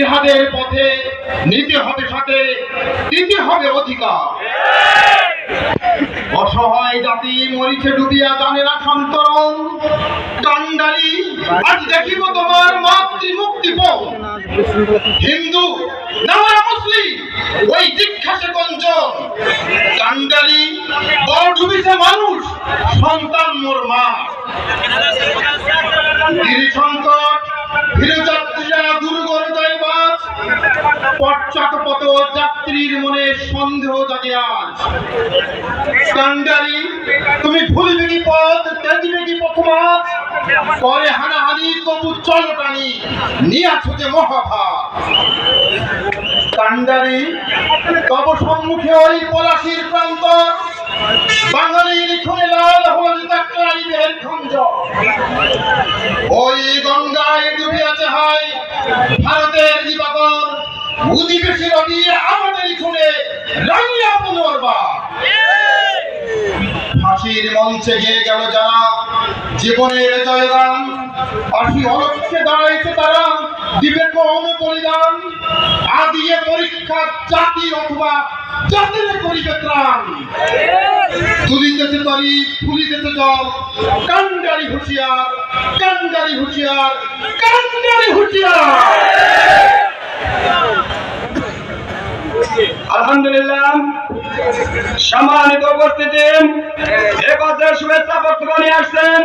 ইহাদের পথে নিতে হবে সাথে, দিতে হবে অধিকার। অসহায় জাতি মরিছে ডুবিয়া, জানে না সন্তরণ। কান্ডালি আজ দেখিব তোমার মাতৃ মুক্তি হিন্দু না মুসলিম, ওই জিজ্ঞাসে কঞ্চন। কান্ডালি বড় ডুবিছে মানুষ, সন্তান মোর মা। পশ্চাৎপত যাত্রীর মনে সন্দেহ জাগে আজ। কান্ডারি তুমি ভুলবে কি পথ ত্যাগবে কি পথমাত পরে হানাহানি, তবু চল টানি নিয়াছ যে মহাভাত কান্ডারি তব সম্মুখে ওই পলাশির প্রান্ত অধিবেশী রবি আমাদের গেল যারা জীবনের দাঁড়াইছে তারা, দিবে কোন বলিদান? আদিয়ে পরীক্ষা জাতি অথবা জাতির করিবে ত্রাণ। তুলিতেছে তরি, ফুলিতেছে জল। হুঁশিয়ার কান্ডারি হুঁশিয়ার কান্ডারি হুঁশিয়ার। আলহামদুলিল্লাহ সম্মানিত উপস্থিতি। শুভেচ্ছা বক্তব্য নিয়ে আসছেন